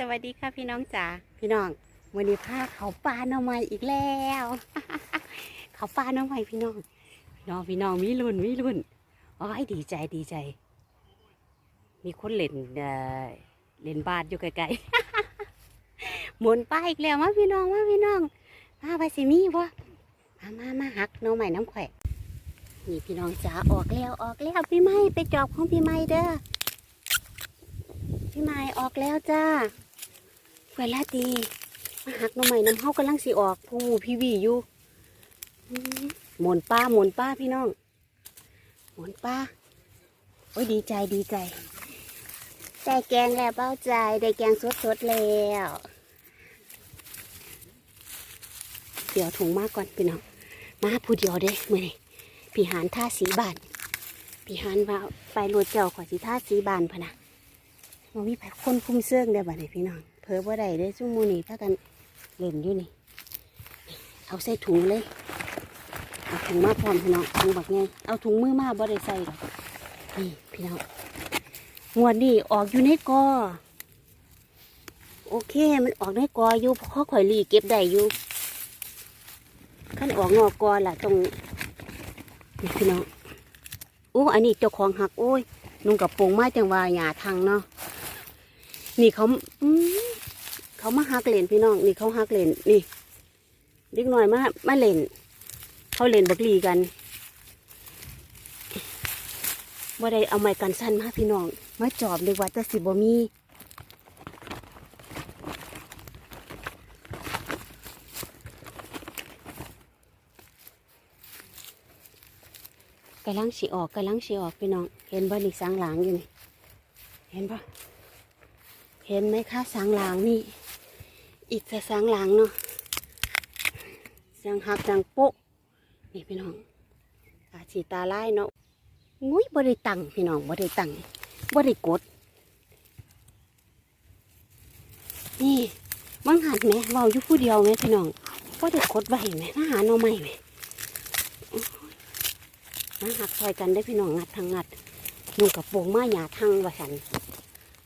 สวัสดีค่ะพี่น้องจ๋าพี่น้องวันนี้พาเขาปลาหน่อไม้อีกแล้ว เขาปลาหน่อไม้พี่น้องพี่น้องพี่น้องมีรุ่นมีรุ่นโอ้ยดีใจดีใจ มีคนเล่นเล่นบาสอยู่ไกลๆหมุนป้าอีกแล้วมาพี่น้องมาพี่น้องมาไปสิมีบ่มามามาหักหน่อไม้น้ำแขวนี่พี่น้องจ๋าออกแล้วออกแล้วพี่ไม้ไปจอบของพี่ไม้เด้อพี่ไม้ออกแล้วจ้า เวลาดีมาหักหน้อใหม่น้ำเฮากำลังสิออกผู้พี่วีอยู่หมุนป้าหมุนป้าพี่น้องหมุนป้าโอ้ยดีใจดีใจได้แกงแล้วเป้าใจได้แกงสดสดแล้วเดี๋ยวถุงมากก่อนพี่น้องมาผู้เดียวเด้มื่อนี้พี่หานท่าสีบานพี่หานว่าไปรวดเจ้าขอสีท่าสีบานพะนะ มันมีแพ็คนคุ้มเสื้องได้บ่เนี่ยพี่น้องเพอบ่ได้ได้ซุ่มมูนี่พากันเล่นอยู่นี่ เอาใส่ถุงเลยเอาถุงมาพร้อมพี่น้องถุงบักไงเอาถุงมือมาบ่ได้ใส่หรอกนี่พี่น้องงวดนี้ออกอยู่ในกอโอเค มันออกในกออยู่เพราะข่อยรีเก็บได้อยู่ขั้นออกนอกกอล่ะตรงนี่พี่น้องโอ้อันนี้เจ้าของหักโอ้ยนุ่งกับโปรงไม้จังวาหยาทางเนาะ นี่เขาเขามาหักเหรียญพี่น้อง นี่เขาหักเหรียญนี่เล็กน้อยมามาเลนเขาเลนบักลีกันบ่ได้เอาไม้กันสั้นมาพี่น้อง มาจอบเรียว่าจะสิบ่มีกำลังสีออกกำลังสีออกพี่น้อง เห็นบ่นี่สางหลางอยู่นี่ เห็นปะ เห็นไหมคะสางหลางนี่ อีกแต่สางหลางเนาะสางหักสางโป๊ะนี่พี่น้องอาสีตาไล่เนาะงุ้ยบ่ได้ตังพี่น้องบ่ได้ตังบ่ได้กด นี่มังหัดไหมเว้าอยู่ผู้เดียวไหมพี่น้องบ่ได้กดไว้ไหมมาหาหน่อไม้ไหมมาหักซอยกันได้พี่น้องงัดทางงัดนุ่งกับโปรงมาหยาทางว่าสัน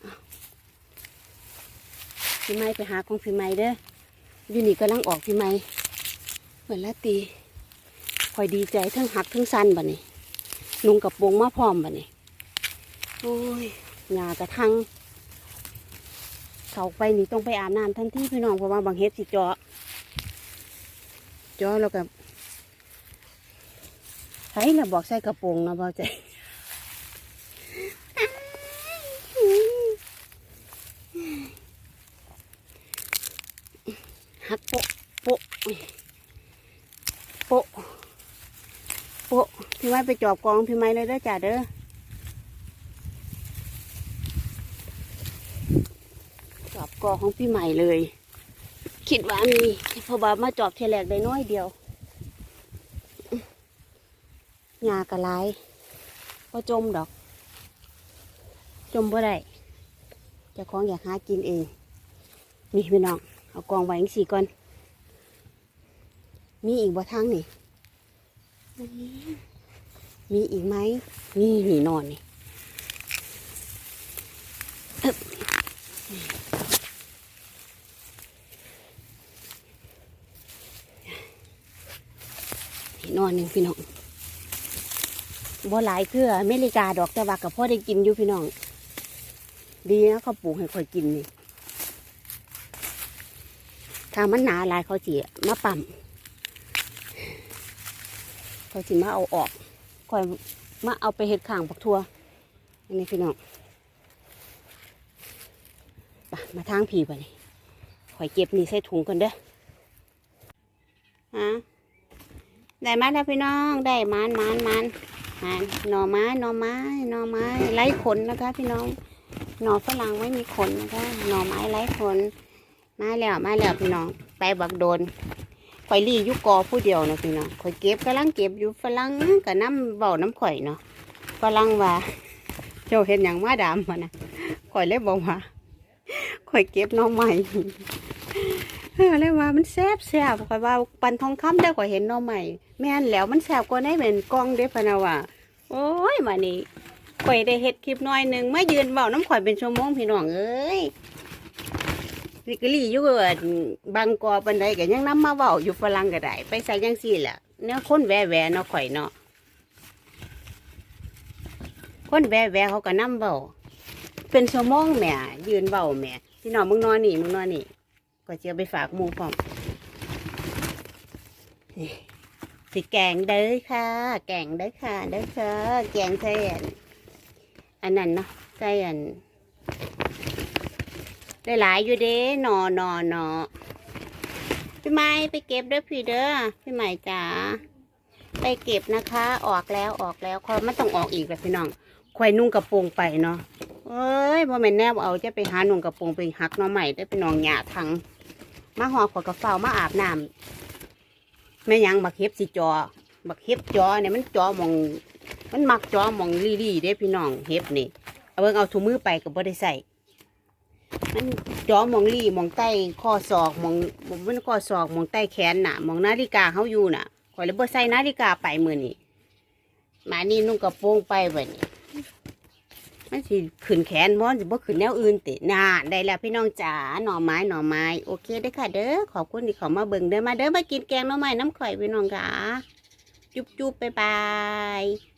อ้าว พี่ไม้ไปหาของพี่ไม้เด้ออยู่นี่กำลังออกพี่ไม้เหมือนละตีคอยดีใจทั้งหักทั้งสั้นบ่นี่นุ่งกับโปรงมาพร้อมบ่นี่โอ้ยหยากระทังเขาไปนี่ต้องไปอาบน้ำทันทีพี่น้องเพราะว่าบางเฮ็ดสิเจาะเจาะแล้วกับใช่ละบอกใส่กระโปรงนะเบาใจ ฮักโปะโปะโปะโปะพี่ไม้ไปจอบกองพี่ไม้เลยเด้อจ้าเด้อจอบกองของพี่ใหม่เลย คิดว่ามีพอบามาจอบเทแลกได้น้อยเดียวหญ้ากระไรก็จมดอก จมบ่ได้จะคล้องอยากหากินเอง นี่พี่น้อง เอากองไว้อีกสี่ก่อน มีอีกบ่ทางนี่ มีอีกไหมนี่นี่นอนนี่นี่นอนหนึ่งพี่น้องบ่หลายเทื่ออเมริกาดอกแต่ว่ากับพ่อได้กินอยู่พี่น้อง ดีนะเขาปลูกให้ค่อยกินนี่ ถ้ามันหนาลายเขาจีมาปั่มเขาจีมาเอาออกค่อยมาเอาไปเห็ดข่างปักทัวอันนี้พี่น้องปมาทางผีไปนี่ข่อยเก็บนี่ใส่ถุงกันเด้อฮะได้มาแล้วพี่น้องได้มานมานมานหาหน่อไม้หน่อไม้หน่อไม้ไร้ขนนะคะ พี่น้องหน่อฝรั่งไม่มีขนนะคะหน่อไม้ไร้ขน มาแล้วมาแล้วพี่น้องไปบักโดนข่อยรียุกอผู้เดียวนะพี่น้องข่อยเก็บกำลังเก็บอยู่ฝรั่งกับน้ำเบาน้ำข่อยเนาะฝรั่งว่าเจ้าเห็นอย่างมาดามมานะข่อยเลยบอกว่าข่อยเก็บน่อไม้เออเลยว่ามันแซ่บแซ่บข่อยว่าปันทองคำได้ข่อยเห็นน่อไม้แม่นแล้วมันแซ่บกว่าในเป็นกล้องเด้พนะว่าโอ้ยมานี่ข่อยได้เฮ็ดคลิปน้อยหนึ่งมายืนเบาน้ำข่อยเป็นชั่วโมงพี่น้องเอ้ย สิกลี่อยู่เอิ้นบางกอปันใดก็ยังนํมาเว้าอยู่ฝรั่งก็ได้ ไปใส่จังซี่แหละแนวคนแหว่ๆเนาะข่อยเนาะคนแหว่ๆเขาก็นํเว้าเป็นชั่วโมงแหม่ยืนเว้าแหม่พี่น้องมึงนอนนี่มึงนอนนี่ก็เจะเอาไปฝากหมู่พร้อมนี่สิแกงเด้อค่ะ แกงเด้อค่ะเด้อค่ะแกงใส่อันอันนั้นเนาะใส่อัน ได้หลายอยู่เด้หนอหนอหนอพี่ไม้ไปเก็บเด้อพี่เด้อพี่ใหม่จ๋าไปเก็บนะคะ ออกแล้วออกแล้วคอยมันต้องออกอีกแบบพี่น้องควายนุ่งกระโปรงไปเนาะเอ้ยบ่แม่นแนบเอาจะไปหาหนุ่งกระโปรงไปหักน้อใหม่ได้พี่น้องหยาทังมาหอขอกระเฝ้ามาอาบน้ำแม่ยังบักเฮ็บสิจอบักเฮ็บจอเนี่ยมันจอมอง มันมักจอมองลี่ๆเด้พี่น้องเฮ็บนี่เอาเบิ่งเอาถุงมือไปก็บ่ได้ใส่ มันจอมองลี่มองใต้ข้อศอกมองมันข้อศอกมองใต้แขนน่ะมองนาฬิกาเขาอยู่น่ะขอยเลยบ่ใส่นาฬิกาไปมือนี่มานี่นุ่งกระโปรงไปแบบนี้มันสิขึ้นแขนบ่สิบ่ขึ้นแนวอื่นติน่าได้แล้วพี่น้องจ๋าหน่อไม้หน่อไม้โอเคเด้ค่ะ เด้อขอบคุณที่เขามาเบิ่งเด้อมาเด้อมากินแกงหน่อไม้น้ำข่อยพี่น้องค่ะจุ๊บจุ๊บบ๊ายบาย